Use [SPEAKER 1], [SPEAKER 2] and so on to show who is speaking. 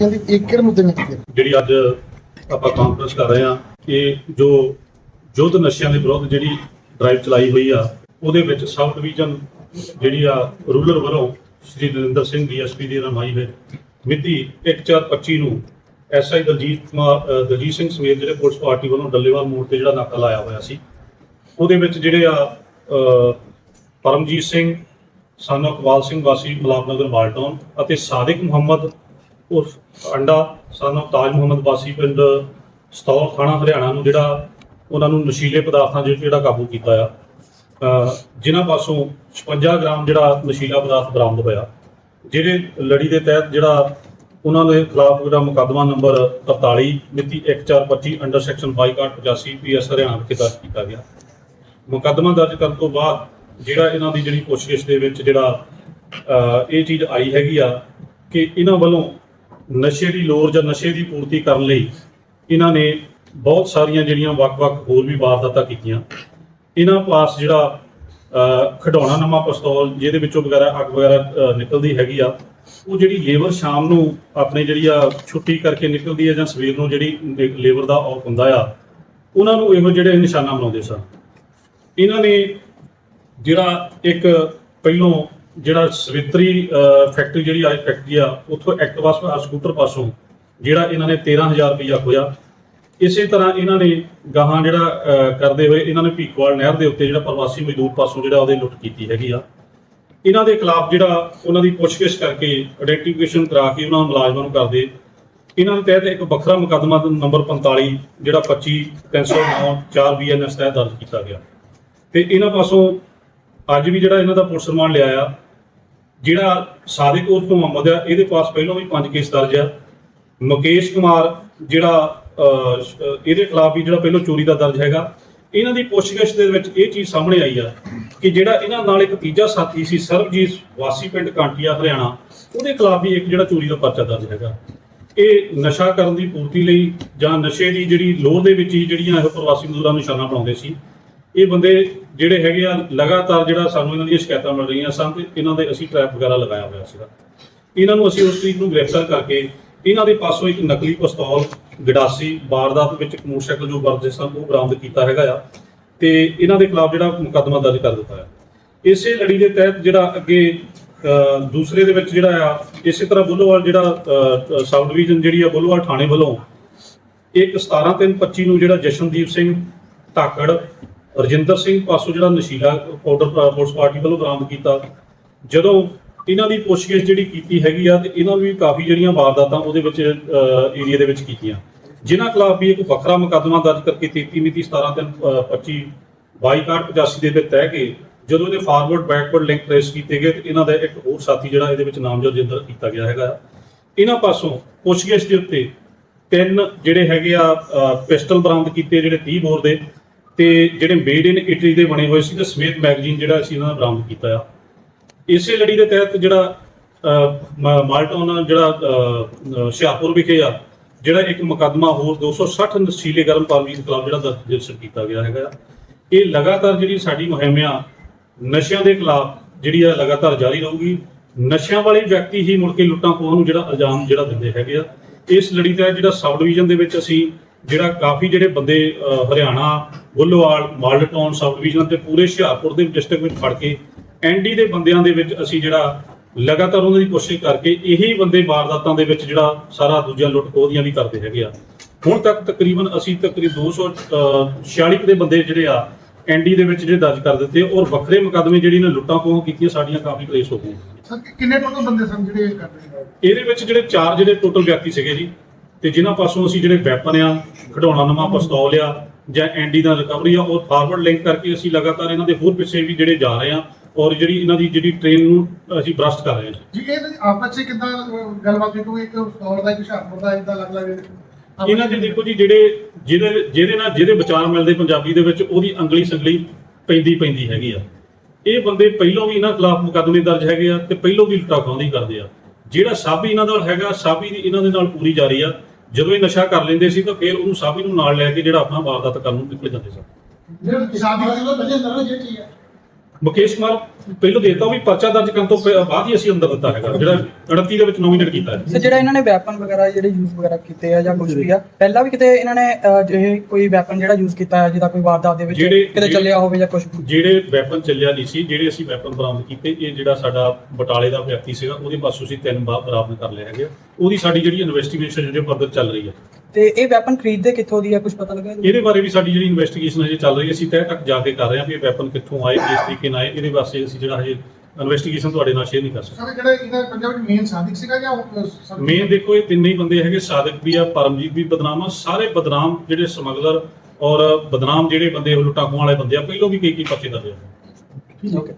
[SPEAKER 1] ਕਹਿੰਦੀ ਇੱਕ ਕਿਹੜੇ ਮੁੱਦੇ ਨੇ
[SPEAKER 2] ਜਿਹੜੀ ਅੱਜ ਆਪਾਂ ਕਾਨਫਰੰਸ ਕਰ ਰਹੇ ਹਾਂ ਕਿ ਜੋ ਯੁੱਧ ਨਸ਼ਿਆਂ ਦੇ ਵਿਰੁੱਧ ਜਿਹੜੀ ਡਰਾਈਵ ਚਲਾਈ ਹੋਈ ਆ, ਉਹਦੇ ਵਿੱਚ ਸਬ ਡਿਵੀਜ਼ਨ ਜਿਹੜੀ ਆ ਰੂਰਲ ਵੱਲੋਂ ਸ਼੍ਰੀ ਨਰਿੰਦਰ ਸਿੰਘ ਡੀਐਸਪੀ ਦੀ ਰਮਾਈ ਵਿੱਚ ਮਿਤੀ 1425 ਨੂੰ ਐਸਆਈ ਦਲਜੀਤ ਕੁਮਾਰ ਦਲਜੀਤ ਸਿੰਘ ਸਮੇਤ ਜਿਹੜੇ ਪੁਲਿਸ ਪਾਰਟੀ ਵੱਲੋਂ ਡੱਲੇਵਾਲ ਮੋੜ ਤੇ ਜਿਹੜਾ ਨਾਕਾ ਲਾਇਆ ਹੋਇਆ ਸੀ, ਉਹਦੇ ਵਿੱਚ ਜਿਹੜੇ ਆ ਪਰਮਜੀਤ ਸਿੰਘ, ਸਨ ਇਕਬਾਲ ਸਿੰਘ ਵਾਸੀ, ਮਲਾਪ ਨਗਰ, ਵਾਲਟਾਊਨ ਅਤੇ ਸਾਦਿਕ ਮੁਹੰਮਦ ਉਸ ਅੰਡਾ ਸਾਨੂੰ ਤਾਜ ਮੁਹੰਮਦ ਵਾਸੀ ਪਿੰਡ ਸਤੌਲ ਥਾਣਾ ਹਰਿਆਣਾ ਨੂੰ ਜਿਹੜਾ ਉਹਨਾਂ ਨੂੰ ਨਸ਼ੀਲੇ ਪਦਾਰਥਾਂ ਜਿਹੜਾ ਜਿਹੜਾ ਕਾਬੂ ਕੀਤਾ ਆ। ਅਹ ਜਿਨ੍ਹਾਂ ਪਾਸੋਂ 56 ਗ੍ਰਾਮ ਜਿਹੜਾ ਨਸ਼ੀਲਾ ਪਦਾਰਥ ਬਰਾਮਦ ਹੋਇਆ ਜਿਹੜੇ ਲੜੀ ਦੇ ਤਹਿਤ ਜਿਹੜਾ ਉਹਨਾਂ ਦੇ ਖਿਲਾਫ ਜਿਹੜਾ ਮੁਕੱਦਮਾ ਨੰਬਰ 43 ਮਿਤੀ 1425 ਅੰਡਰ ਸੈਕਸ਼ਨ 2285 ਪੀਐਸ ਹਰਿਆਣਾ ਵਿਖੇ ਦਰਜ ਕੀਤਾ ਗਿਆ। ਮੁਕੱਦਮਾ ਦਰਜ ਕਰਨ ਤੋਂ ਬਾਅਦ ਜਿਹੜਾ ਇਹਨਾਂ ਦੀ ਜਿਹੜੀ ਕੋਸ਼ਿਸ਼ ਦੇ ਵਿੱਚ ਜਿਹੜਾ ਇਹ ਚੀਜ਼ ਆਈ ਹੈਗੀ ਆ ਕਿ ਇਹਨਾਂ ਵੱਲੋਂ ਨਸ਼ੇ ਦੀ ਲੋੜ ਜਾਂ ਨਸ਼ੇ ਦੀ ਪੂਰਤੀ ਕਰਨ ਲਈ ਇਹਨਾਂ ਨੇ ਬਹੁਤ ਸਾਰੀਆਂ ਜਿਹੜੀਆਂ ਵੱਖ-ਵੱਖ ਹੋਰ ਵੀ ਵਾਰਦਾਤਾਂ ਕੀਤੀਆਂ। ਇਹਨਾਂ ਪਾਸ ਜਿਹੜਾ ਅਹ, ਖਿਡੌਣਾ ਨਵਾਂ ਪਿਸਤੌਲ ਜਿਹਦੇ ਵਿੱਚੋਂ ਵਗੈਰਾ ਅੱਗ ਵਗੈਰਾ ਨਿਕਲਦੀ ਹੈਗੀ ਆ ਉਹ ਜਿਹੜੀ ਲੇਬਰ ਸ਼ਾਮ ਨੂੰ ਆਪਣੇ ਜਿਹੜੀ ਆ ਛੁੱਟੀ ਕਰਕੇ ਨਿਕਲਦੀ ਹੈ ਜਾਂ ਸਵੇਰ ਨੂੰ ਜਿਹੜੀ ਲੇਬਰ ਦਾ ਆਫ ਹੁੰਦਾ ਆ ਉਹਨਾਂ ਨੂੰ ਇਹੋ ਜਿਹੜੇ ਨਿਸ਼ਾਨਾ ਬਣਾਉਂਦੇ ਸਨ। ਇਹਨਾਂ ਨੇ ਜਿਹੜਾ ਇੱਕ ਪਹਿਲੋਂ ਜਿਹੜਾ ਸਵਿਤਰੀ ਫੈਕਟਰੀ ਜਿਹੜੀ ਆ ਫੈਕਟਰੀ ਆ, ਉੱਥੋਂ ਐਕਟਿਵਾ ਸ- ਸਕੂਟਰ ਪਾਸੋਂ, ਜਿਹੜਾ ਇਹਨਾਂ ਨੇ 13000 ਰੁਪਇਆ ਖੋਇਆ। ਇਸੇ ਤਰ੍ਹਾਂ ਇਹਨਾਂ ਨੇ ਗਾਹਾਂ ਜਿਹੜਾ ਕਰਦੇ ਹੋਏ ਇਹਨਾਂ ਨੇ ਭੀਖਵਾਲ ਨਹਿਰ ਦੇ ਉੱਤੇ ਜਿਹੜਾ ਪ੍ਰਵਾਸੀ ਮਜ਼ਦੂਰ ਪਾਸੋਂ ਜਿਹੜਾ ਉਹਦੇ ਲੁੱਟ ਕੀਤੀ ਹੈਗੀ ਆ। ਇਹਨਾਂ ਦੇ ਖਿਲਾਫ ਜਿਹੜਾ ਉਹਨਾਂ ਦੀ ਪੁੱਛਗਿੱਛ ਕਰਕੇ ਆਈਡੈਂਟੀਫਿਕੇਸ਼ਨ ਕਰਾ ਕੇ ਉਹਨਾਂ ਮੁਲਾਜ਼ਮਾਂ ਨੂੰ ਕਰਦੇ। ਇਹਨਾਂ ਦੇ ਤਹਿਤ ਇੱਕ ਵੱਖਰਾ ਮੁਕੱਦਮਾ ਨੰਬਰ 45 ਜਿਹੜਾ 25 309 4 ਬੀਐਨਐਸ ਤਹਿਤ ਦਰਜ ਕੀਤਾ ਗਿਆ। ਤੇ ਇਹਨਾਂ ਪਾਸੋਂ ਅੱਜ ਵੀ ਜਿਹੜਾ ਇਹਨਾਂ ਦਾ ਪੁਲਿਸ ਰਿਮਾਂਡ ਲਿਆ ਆ ਜਿਹੜਾ ਸਾਦਿਕ ਉਰਫ ਮੁਹੰਮਦ ਆ, ਇਹਦੇ ਪਾਸ ਪਹਿਲਾਂ ਵੀ ਪੰਜ ਕੇਸ ਦਰਜ ਆ। ਮੁਕੇਸ਼ ਕੁਮਾਰ ਜਿਹੜਾ ਇਹਦੇ ਖਿਲਾਫ ਵੀ ਜਿਹੜਾ ਪਹਿਲਾਂ ਚੋਰੀ ਦਾ ਦਰਜ ਹੈਗਾ। ਇਹਨਾਂ ਦੀ ਪੁੱਛਗਿੱਛ ਦੇ ਵਿੱਚ ਇਹ ਚੀਜ਼ ਸਾਹਮਣੇ ਆਈ ਆ ਕਿ ਜਿਹੜਾ ਇਹਨਾਂ ਨਾਲ ਇੱਕ ਤੀਜਾ ਸਾਥੀ ਸੀ, ਸਰਬਜੀਤ ਵਾਸੀ ਪਿੰਡ ਕਾਂਟੀਆ, ਹਰਿਆਣਾ, ਉਹਦੇ ਖਿਲਾਫ ਵੀ ਇੱਕ ਜਿਹੜਾ ਚੋਰੀ ਦਾ ਪਰਚਾ ਦਰਜ ਹੈਗਾ। ਇਹ ਨਸ਼ਾ ਕਰਨ ਦੀ ਪੂਰਤੀ ਲਈ ਜਾਂ ਨਸ਼ੇ ਦੀ ਜਿਹੜੀ ਲੋੜ ਦੇ ਵਿੱਚ ਹੀ ਜਿਹੜੀਆਂ ਇਹ ਪ੍ਰਵਾਸੀ ਮਜ਼ਦੂਰਾਂ ਨੂੰ ਨਿਸ਼ਾਨਾ ਬਣਾਉਂਦੇ ਸੀ ਇਹ ਬੰਦੇ ਜਿਹੜੇ ਹੈਗੇ ਆ ਲਗਾਤਾਰ ਜਿਹੜਾ ਸਾਨੂੰ ਇਹਨਾਂ ਦੀਆਂ ਸ਼ਿਕਾਇਤਾਂ ਮਿਲ ਰਹੀਆਂ ਸਨ ਤੇ ਇਹਨਾਂ ਦੇ ਅਸੀਂ ਟ੍ਰੈਪ ਵਗੈਰਾ ਲਗਾਇਆ ਹੋਇਆ ਸੀਗਾ। ਇਹਨਾਂ ਨੂੰ ਅਸੀਂ ਉਸ ਤਰੀਕ ਨੂੰ ਗ੍ਰਿਫਤਾਰ ਕਰਕੇ ਇਹਨਾਂ ਦੇ ਪਾਸੋਂ ਇੱਕ ਨਕਲੀ ਪਿਸਤੌਲ ਗਡਾਸੀ ਵਾਰਦਾਤ ਵਿੱਚ ਇੱਕ ਮੋਟਰਸਾਈਕਲ ਜੋ ਵਰਦੇ ਸਨ ਉਹ ਬਰਾਮਦ ਕੀਤਾ ਹੈਗਾ ਆ ਤੇ ਇਹਨਾਂ ਦੇ ਖਿਲਾਫ ਜਿਹੜਾ ਮੁਕੱਦਮਾ ਦਰਜ ਕਰ ਦਿੱਤਾ ਹੈ। ਇਸੇ ਲੜੀ ਦੇ ਤਹਿਤ ਜਿਹੜਾ ਅੱਗੇ ਅਹ, ਦੂਸਰੇ ਦੇ ਵਿੱਚ ਜਿਹੜਾ ਆ ਇਸੇ ਤਰ੍ਹਾਂ ਬੁੱਲੋਵਾਲ ਜਿਹੜਾ ਸਬ ਡਿਵੀਜ਼ਨ ਜਿਹੜੀ ਆ ਬੁੱਲੋਵਾਲ ਥਾਣੇ ਵੱਲੋਂ ਇੱਕ 17 ਤਿੰਨ 25 ਨੂੰ ਜਿਹੜਾ ਜਸ਼ਨਦੀਪ ਸਿੰਘ ਧਾਕੜ ਰਜਿੰਦਰ ਸਿੰਘ ਪਾਸੋਂ ਜਿਹੜਾ ਨਸ਼ੀਲਾ ਪਾਊਡਰ ਪੁਲਿਸ ਪਾਰਟੀ ਵੱਲੋਂ ਬਰਾਮਦ ਕੀਤਾ, ਜਦੋਂ ਇਹਨਾਂ ਦੀ ਪੁੱਛਗਿੱਛ ਜਿਹੜੀ ਕੀਤੀ ਹੈਗੀ ਆ, ਤੇ ਇਹਨਾਂ ਨੂੰ ਵੀ ਕਾਫੀ ਜਿਹੜੀਆਂ ਵਾਰਦਾਤਾਂ ਉਹਦੇ ਵਿੱਚ ਏਰੀਆ ਦੇ ਵਿੱਚ ਕੀਤੀਆਂ। ਜਿਨ੍ਹਾਂ ਖਿਲਾਫ ਵੀ ਇੱਕ ਵੱਖਰਾ ਮੁਕੱਦਮਾ ਦਰਜ ਕਰਕੇ 33 ਮਿਤੀ 17 ਤਿੰਨ 25 2285 ਦੇ ਵਿੱਚ ਤਹਿ ਕੇ ਜਦੋਂ ਇਹਦੇ ਫਾਰਵਰਡ ਬੈਕਵਰਡ ਲਿੰਕ ਟ੍ਰੇਸ ਕੀਤੇ ਗਏ, ਤੇ ਇਹਨਾਂ ਦਾ ਇੱਕ ਹੋਰ ਸਾਥੀ ਜਿਹੜਾ ਇਹਦੇ ਵਿੱਚ ਨਾਮਜ਼ਦ ਜਿੰਦਰ ਕੀਤਾ ਗਿਆ ਹੈਗਾ। ਇਹਨਾਂ ਪਾਸੋਂ ਪੁੱਛਗਿੱਛ ਦੇ ਉੱਤੇ ਤਿੰਨ ਜਿਹੜੇ ਹੈਗੇ ਆ ਪਿਸਟਲ ਬਰਾਮਦ ਕੀਤੇ ਜਿਹੜੇ 30 ਬੋਰ ਦੇ ਤੇ ਜਿਹੜੇ ਮੇਡ ਇਨ ਇਟਲੀ ਦੇ ਬਣੇ ਹੋਏ ਸੀ ਤੇ ਸਮੇਤ ਮੈਗਜ਼ੀਨ ਜਿਹੜਾ ਅਸੀਂ ਇਹਨਾਂ ਦਾ ਬਰਾਮਦ ਕੀਤਾ ਆ। ਇਸੇ ਲੜੀ ਦੇ ਤਹਿਤ ਜਿਹੜਾ ਅਹ, ਜਿਹੜਾ ਅਹ, ਵਿਖੇ ਆ ਜਿਹੜਾ ਇੱਕ ਮੁਕੱਦਮਾ ਹੋਰ 260 ਨਸ਼ੀਲੇ ਗਰਮ ਪਾਰਵੀ ਦੇ ਖਿਲਾਫ ਜਿਹੜਾ ਦਰਜ ਰਜਿਸਟਰ ਕੀਤਾ ਗਿਆ ਹੈਗਾ ਆ। ਇਹ ਲਗਾਤਾਰ ਜਿਹੜੀ ਸਾਡੀ ਮੁਹਿੰਮ ਆ ਨਸ਼ਿਆਂ ਦੇ ਖਿਲਾਫ ਜਿਹੜੀ ਆ ਲਗਾਤਾਰ ਜਾਰੀ ਰਹੂਗੀ। ਨਸ਼ਿਆਂ ਵਾਲੇ ਵਿਅਕਤੀ ਹੀ ਮੁੜ ਕੇ ਲੁੱਟਾਂ ਖੋਹਾਂ ਨੂੰ ਜਿਹੜਾ ਇਲਜ਼ਾਮ ਜਿਹੜਾ ਦਿੰਦੇ ਹੈਗੇ ਆ। ਇਸ ਲੜੀ ਤਹਿਤ ਜਿਹੜਾ ਸਬ ਡਿਵੀਜ਼ਨ ਦੇ ਵਿੱਚ ਅਸੀਂ ਜਿਹੜਾ ਕਾਫੀ ਜਿਹੜੇ ਬੰਦੇ ਹਰਿਆਣਾ ਬੁੱਲੋਵਾਲ ਮਾਲਟਾਊਨ ਸਬ ਡਿਵੀਜ਼ਨ ਤੇ ਪੂਰੇ ਹੁਸ਼ਿਆਰਪੁਰ ਦੇ ਡਿਸਟ੍ਰਿਕਟ ਵਿੱਚ ਫੜ ਕੇ ਐਨਡੀ ਦੇ ਬੰਦਿਆਂ ਦੇ ਵਿੱਚ ਅਸੀਂ ਜਿਹੜਾ ਲਗਾਤਾਰ ਉਹਨਾਂ ਦੀ ਕੋਸ਼ਿਸ਼ ਕਰਕੇ ਇਹੀ ਬੰਦੇ ਵਾਰਦਾਤਾਂ ਦੇ ਵਿੱਚ ਜਿਹੜਾ ਸਾਰਾ ਦੂਜਿਆਂ ਲੁੱਟ ਖੋਹ ਦੀਆਂ ਵੀ ਕਰਦੇ ਹੈਗੇ ਆ। ਹੁਣ ਤੱਕ ਤਕਰੀਬਨ ਅਸੀਂ ਤਕਰੀਬਨ 246 ਕੁ ਦੇ ਬੰਦੇ ਜਿਹੜੇ ਆ ਐਨਡੀ ਦੇ ਵਿੱਚ ਜਿਹੜੇ ਦਰਜ ਕਰ ਦਿੱਤੇ ਔਰ ਵੱਖਰੇ ਮੁਕੱਦਮੇ ਜਿਹੜੀ ਨੇ ਲੁੱਟਾਂ ਖੋਹਾਂ ਕੀਤੀਆਂ ਸਾਡੀਆਂ ਕਾਫੀ ਟ੍ਰੇਸ ਹੋ ਗਈਆਂ।
[SPEAKER 1] ਸਰ ਕਿੰਨੇ ਟੋਟਲ ਬੰਦੇ ਸਨ ਜਿਹੜੇ ਇਹ ਕਰਦੇ
[SPEAKER 2] ਇਹਦੇ ਵਿੱਚ ਜਿਹੜੇ ਚਾਰ ਜਿਹੜੇ ਟੋਟਲ ਵਿਅਕਤੀ ਸੀਗੇ ਜੀ ਤੇ ਜਿਨ੍ਹਾਂ ਪਾਸੋਂ ਅਸੀਂ ਜਿਹੜੇ ਵੈਪਨ ਆ ਖਿਡੌਣਾ ਨਵਾਂ ਪਿਸਤੌਲ ਆ ਜਾਂ ਐਨਡੀ ਦਾ ਰਿਕਵਰੀ ਆ ਉਹ ਫਾਰਵਰਡ ਲਿੰਕ ਕਰਕੇ ਅਸੀਂ ਲਗਾਤਾਰ ਇਹਨਾਂ ਦੇ ਹੋਰ ਪਿੱਛੇ ਵੀ ਜਿਹੜੇ ਜਾ ਰਹੇ ਆ ਔਰ ਜਿਹੜੀ ਇਹਨਾਂ ਦੀ ਜਿਹੜੀ ਟ੍ਰੇਨ ਨੂੰ ਅਸੀਂ ਬਰਸਟ ਕਰ ਰਹੇ ਹਾਂ
[SPEAKER 1] ਜੀ ਇਹ ਆਪਸ ਵਿੱਚ ਕਿਦਾਂ ਗੱਲਬਾਤ ਹੋਈ ਕਿਉਂਕਿ ਇੱਕ ਦੌਰ ਦਾ ਇੱਕ ਹੁਸ਼ਿਆਰਪੁਰ ਦਾ ਇਦਾਂ ਲੱਗ ਲੱਗ
[SPEAKER 2] ਇਹਨਾਂ ਦੇ ਦੇਖੋ ਜੀ ਜਿਹੜੇ ਜਿਹਦੇ ਜਿਹਦੇ ਨਾਲ ਜਿਹਦੇ ਵਿਚਾਰ ਮਿਲਦੇ ਪੰਜਾਬੀ ਦੇ ਵਿੱਚ ਉਹਦੀ ਅੰਗਲੀ ਸੰਗਲੀ ਪੈਂਦੀ ਪੈਂਦੀ ਹੈਗੀ ਆ। ਇਹ ਬੰਦੇ ਪਹਿਲਾਂ ਵੀ ਇਹਨਾਂ ਖਿਲਾਫ ਮੁਕੱਦਮੇ ਦਰਜ ਹੈਗੇ ਆ ਤੇ ਪਹਿਲਾਂ ਵੀ ਲੁੱਟਾ ਖੋਹਦੀ ਕਰਦੇ ਆ। ਜਿਹੜਾ ਸਾਬੀ ਇਹਨਾਂ ਨਾਲ ਹੈਗਾ ਸਾਬੀ ਦੀ ਇਹਨਾਂ ਦੇ ਨਾਲ ਪੂਰੀ ਜਾਰੀ ਆ। ਜਦੋਂ ਇਹ ਨਸ਼ਾ ਕਰ ਲੈਂਦੇ ਸੀ ਤਾਂ ਫਿਰ ਉਹਨੂੰ ਸਾਬੀ ਨੂੰ ਨਾਲ ਲੈ ਕੇ ਜਿਹੜਾ ਆਪਣਾ ਵਾਰਦਾਤ ਕਰਨ ਨੂੰ ਨਿਕਲ ਜਾਂਦੇ ਸਨ
[SPEAKER 1] ਜਿਹੜਾ ਸ਼ਾਦੀ ਦਾ ਪਹਿਲੇ ਅੰਦਰ ਜੇ ਚੀਜ਼ ਹੈ
[SPEAKER 2] ਮੁਕੇਸ਼ ਕੁਮਾਰ ਪਹਿਲਾਂ ਦੇਤਾ ਵੀ ਪਰਚਾ ਦਰਜ ਕਰਨ ਤੋਂ ਪਹਿ- ਬਾਅਦ ਹੀ ਅਸੀਂ ਅੰਦਰ ਦਿੱਤਾ ਹੈਗਾ ਜਿਹੜਾ 29 ਦੇ ਵਿੱਚ ਨੋਮੀਨੇਟ ਕੀਤਾ ਹੈ।
[SPEAKER 3] ਸਰ ਜਿਹੜਾ ਇਹਨਾਂ ਨੇ ਵੈਪਨ ਵਗੈਰਾ ਜਿਹੜੇ ਯੂਜ਼ ਵਗੈਰਾ ਕੀਤੇ ਆ ਜਾਂ ਕੁਝ ਵੀ ਆ ਪਹਿਲਾਂ ਵੀ ਕਿਤੇ ਇਹਨਾਂ ਨੇ ਅਹ, ਜਿਹੇ ਕੋਈ ਵੈਪਨ ਜਿਹੜਾ ਯੂਜ਼ ਕੀਤਾ ਹੈ ਜਿਹਦਾ ਕੋਈ ਵਾਰਦਾਤ ਦੇ ਵਿੱਚ
[SPEAKER 2] ਜਿਹੜੇ-
[SPEAKER 3] ਕਿਤੇ ਚੱਲਿਆ ਹੋਵੇ ਜਾਂ ਕੁਝ
[SPEAKER 2] ਜਿਹੜੇ ਵੈਪਨ ਚੱਲਿਆ ਨਹੀਂ ਸੀ ਜਿਹੜੇ ਅਸੀਂ ਵੈਪਨ ਬਰਾਮਦ ਕੀਤੇ ਇਹ ਜਿਹੜਾ ਸਾਡਾ ਬਟਾਲੇ ਦਾ ਵਿਅਕਤੀ ਸੀਗਾ ਉਹਦੇ ਪਾਸੋਂ ਅਸੀਂ ਤਿੰਨ ਬਾਰ ਬਰਾਮਦ ਕਰ ਲਏ ਹੈਗੇ ਆ। ਉਹਦੀ ਸਾਡੀ ਜਿਹੜੀ ਇਨਵੈਸਟੀਗੇਸ਼ਨ ਜਿਹੜੀ ਫਰਦਰ ਚੱਲ ਰਹੀ ਹੈ।
[SPEAKER 3] ਤੇ ਇਹ ਵੈਪਨ ਖਰੀਦਦੇ ਕਿੱਥੋਂ ਦੀ ਆ ਕੁਝ ਪਤਾ ਲੱਗਾ?
[SPEAKER 2] ਇਹਦੇ ਬਾਰੇ? ਵੀ ਸਾਡੀ ਜਿਹੜੀ ਇਨਵੈਸਟੀਗੇਸ਼ਨ ਹਜੇ ਚੱਲ ਰਹੀ ਹੈ ਅਸੀਂ ਤਹਿ ਤੱਕ ਜਾ ਕੇ ਕਰ ਰਹੇ ਹਾਂ ਵੀ ਇਹ ਵੈਪਨ ਕਿੱਥੋਂ ਆਏ ਕਿਸ ਤਰੀਕੇ ਨਾਲ ਆਏ ਇਹਦੇ ਵਾਸਤੇ ਅਸੀਂ ਜਿਹੜਾ ਹਜੇ ਇਨਵੈਸਟੀਗੇਸ਼ਨ ਤੁਹਾਡੇ ਨਾਲ ਸ਼ੇਅਰ ਨਹੀਂ ਕਰ ਸਕਦੇ।
[SPEAKER 1] ਸਰ ਜਿਹੜਾ ਇਹਦਾ ਪੰਜਾਬ ਵਿੱਚ ਮੇਨ ਸਾਦਿਕ ਸੀਗਾ ਜਾਂ ਉਹ, ਸਰ-
[SPEAKER 2] ਮੇਨ ਦੇਖੋ ਇਹ ਤਿੰਨੇ ਹੀ ਬੰਦੇ ਹੈਗੇ ਸਾਦਕ ਵੀ ਆ ਪਰਮਜੀਤ ਵੀ ਬਦਨਾਮ ਆ ਸਾਰੇ ਬਦਨਾਮ ਜਿਹੜੇ ਸਮਗਲਰ ਔਰ ਬਦਨਾਮ ਜਿਹੜੇ ਬੰਦੇ ਉਹ ਲੁੱਟਾਂ ਖੋਹਾਂ ਵਾਲੇ ਬੰਦੇ ਆ ਪਹਿਲਾਂ ਵੀ ਕਈ ਕਈ ਪਰਚੇ ਦਰਜ ਆ।
[SPEAKER 3] ਓਕੇ